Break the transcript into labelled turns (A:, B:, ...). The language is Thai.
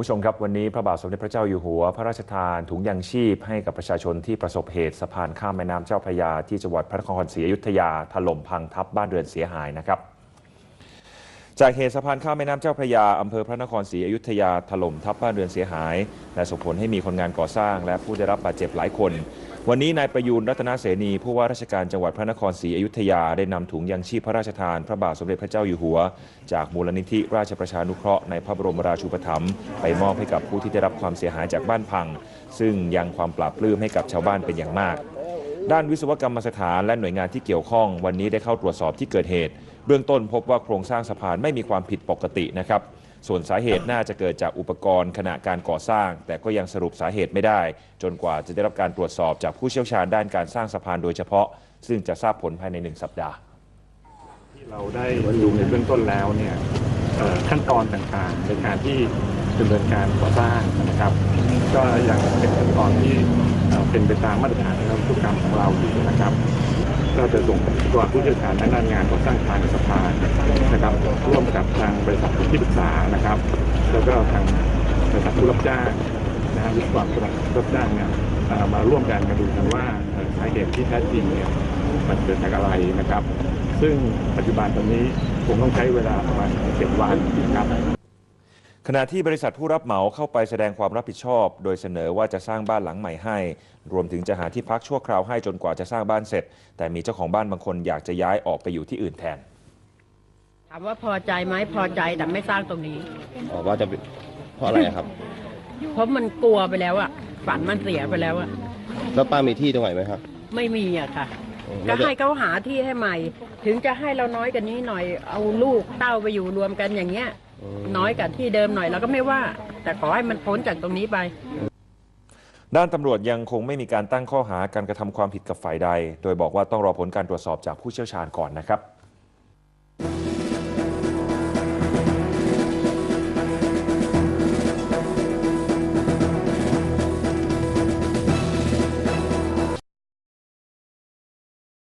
A: ผู้ชมครับ วันนี้พระบาทสมเด็จพระเจ้าอยู่หัว พระราชทานถุงยางชีพให้กับประชาชนที่ประสบเหตุสะพานข้ามแม่น้ำเจ้าพระยาที่จังหวัดพระนครศรีอยุธยาถล่มพังทับบ้านเรือนเสียหายนะครับ จากเหตุสะพานข้ามแม่น้ำเจ้าพระยาอำเภอพระนครศรีอยุธยาถล่มทับบ้านเรือนเสียหายและส่งผลให้มีคนงานก่อสร้าง และผู้ได้รับบาดเจ็บหลายคน วันนี้นายประยูนรัตนเสนีผู้ว่าราชการจังหวัดพระนครศรีอยุธยาได้นำถุงยางชีพพระราชทาน พระบาทสมเด็จพระเจ้าอยู่หัว จากมูลนิธิราชประชานุเคราะห์ในพระบรมราชูปถัมภ์ไปมอบให้กับผู้ที่ได้รับความเสียหายจากบ้านพัง ซึ่งยังความปราบปลื้มให้กับชาวบ้านเป็นอย่างมาก ด้านวิศวกรรมสถานและหน่วยงานที่เกี่ยวข้อง วันนี้ได้เข้าตรวจสอบที่เกิดเหตุ เบื้องต้นพบว่าโครงสร้างสะพานไม่มีความผิดปกตินะครับ ส่วนสาเหตุน่าจะเกิดจากอุปกรณ์ขณะการก่อสร้าง แต่ก็ยังสรุปสาเหตุไม่ได้ จนกว่าจะได้รับการตรวจสอบจากผู้เชี่ยวชาญด้านการสร้างสะพานโดยเฉพาะ ซึ่งจะทราบผลภายในหนึ่งสัปดาห์
B: ที่เราได้ดูในเบื้องต้นแล้วเนี่ยขั้นตอนต่างๆ ในการที่ดำเนินการก่อสร้างนะครับ ก็ยังเป็นขั้นตอนที่เป็นไปตามมาตรฐานและพฤติกรรมของเราอยู่นะครับ ก็จะส่งตัวผู้เชี่ยวชาญด้านงานก่อสร้างทางสะพานนะ ร่วมกับทางบริษัทที่ปรึกษานะครับ แล้วก็ทางบริษัทผู้รับจ้างนะฮะวิศวกรผู้รับจ้างเนี่ยมาร่วมกันมาดูกันว่าสาเหตุที่แท้จริงเนี่ยมันเกิดจากอะไรนะครับ ซึ่งปัจจุบันตอนนี้คงต้องใช้เวลาประมาณเจ็ดวันครับ
A: ขณะที่บริษัทผู้รับเหมาเข้าไปแสดงความรับผิดชอบ โดยเสนอว่าจะสร้างบ้านหลังใหม่ให้ รวมถึงจะหาที่พักชั่วคราวให้จนกว่าจะสร้างบ้านเสร็จ แต่มีเจ้าของบ้านบางคนอยากจะย้ายออกไปอยู่ที่อื่นแทน
C: ถามว่าพอใจไหมพอใจแต่ไม่สร้างตรงนี้
D: อ๋อว่าจะเป็นเพราะอะไรอะครับ
C: เพราะมันกลัวไปแล้วอะฝันมันเสียไปแล้วอะ
D: แล้วป้ามีที่ตรงไหนไหมครับ
C: ไม่มีอะค่ะ
D: อืม
C: ก็
D: แล้วจะ
C: ให้เขาหาที่ให้ใหม่ ถึงจะให้เราน้อยกันนี้หน่อยเอาลูกเต้าไปอยู่รวมกันอย่างเงี้ย
D: ม
C: น้อยกับที่เดิมหน่อยเราก็ไม่ว่า แต่ขอให้มันพ้นจากตรงนี้ไป
A: ด้านตำรวจยังคงไม่มีการตั้งข้อหาการกระทำความผิดกับฝ่ายใด โดยบอกว่าต้องรอผลการตรวจสอบจากผู้เชี่ยวชาญก่อนนะครับ